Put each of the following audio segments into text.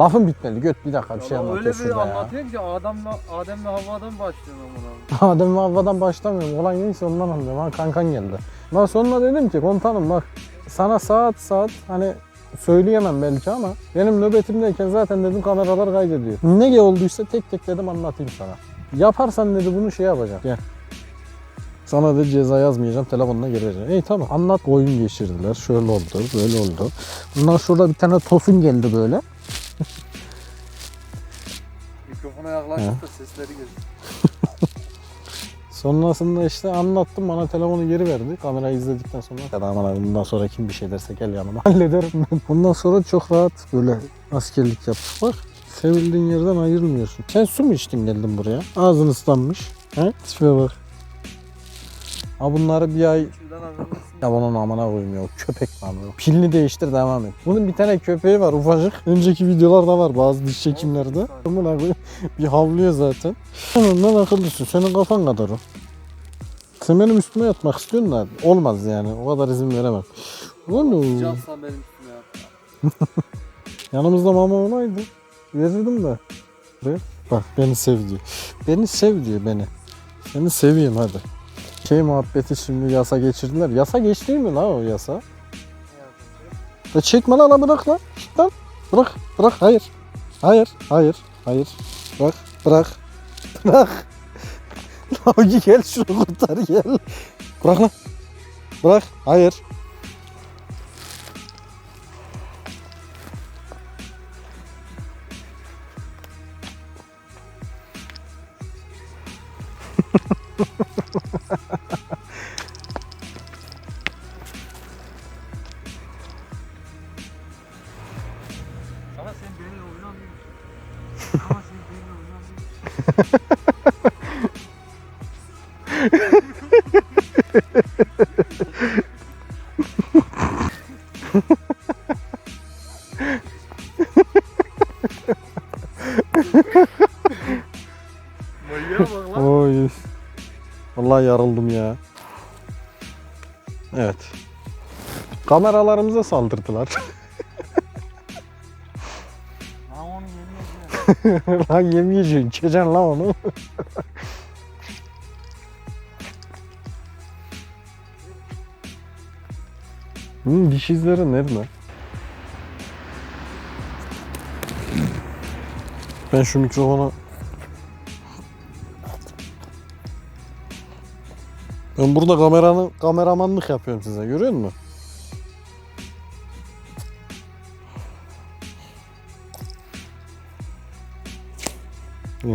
Lafın bitmedi. Göt bir dakika bir şey Ya öyle anlatıyor bir şurada ya. anlatıyor ki Adem'le Adem'le Havva'dan başlıyor amına. Adem ve Havva'dan başlamıyorum. Olay neyse ondan anlıyorum. Ha kankan geldi. Ondan sonra dedim ki komutanım bak sana saat saat hani söyleyemem belki ama benim nöbetimdeyken zaten dedim kameralar kaydediyor. Ne olduysa tek tek dedim anlatayım sana. Yaparsan dedi bunu şey yapacağım. Gel. Sana da ceza yazmayacağım, telefonuna gireceğim. İyi tamam. Anlat oyun geçirdiler. Şöyle oldu, böyle oldu. Bundan sonra bir tane tosun geldi böyle. Mikrofona yaklaştık da sesleri geliyor. Sonrasında işte anlattım bana telefonu geri verdi. Kamerayı izledikten sonra. Ya da aman abi bundan sonra kim bir şey derse gel yanıma hallederim ben. Bundan sonra çok rahat böyle askerlik yaptık. Bak sevildiğin yerden ayrılmıyorsun. Sen su mu içtin geldin buraya? Ağzın ıslanmış. He? Tipe bak. Ha bunları bir ay. Ya bunun amına koyayım ya. Köpek lan bu. Pilini değiştir devam et. Bunun bir tane köpeği var ufacık. Önceki videolarda var bazı diş çekimlerde. Amına koyayım. Bir havlıyor zaten. Sen ondan akıllısın. Senin kafan kadar o. Sen benim üstüme yatmak istiyorsun da olmaz yani. O kadar izin veremem. Oğlum. Sıcaksan benim üstüme yap. Yanımızda mama olaydı. Verirdim de. Bak beni sev diyor. Beni sev diyor beni. Seni seveyim hadi. Şey muhabbeti şimdi yasa geçirdiler. Yasa geçti mi lan o yasa? Da çekme lan bırak lan. Lan. Bırak. Bırak. Hayır. Hayır. Hayır. Hayır. Bırak. Bırak. Bırak. Lan gel şunu kurtar gel. Bırak lan. Bırak. Hayır. benimle oynamıyorsun. Ama sen benimle oynamıyorsun. Manyağa bak lan. Oy. Vallahi yarıldım ya. Evet. Kameralarımıza saldırdılar. Lan onu yemeyeceğim. lan yemeyeceksin, içeceksin lan onu. Hmm, diş izleri nerede? Ben şu mikrofonu... Ben burada kameranı, kameramanlık yapıyorum size, görüyor musun?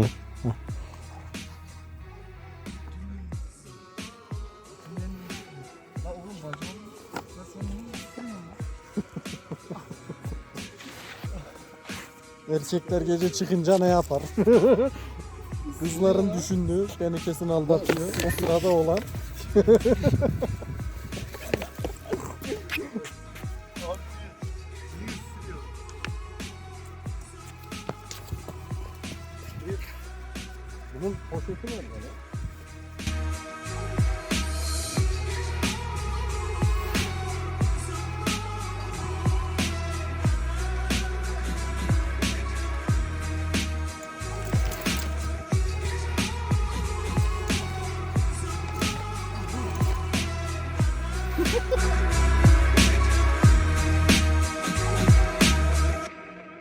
Erkekler gece çıkınca ne yapar? Kızların düşündüğü beni kesin aldatıyor. O sırada olan. Bunun poşeti nerede lan?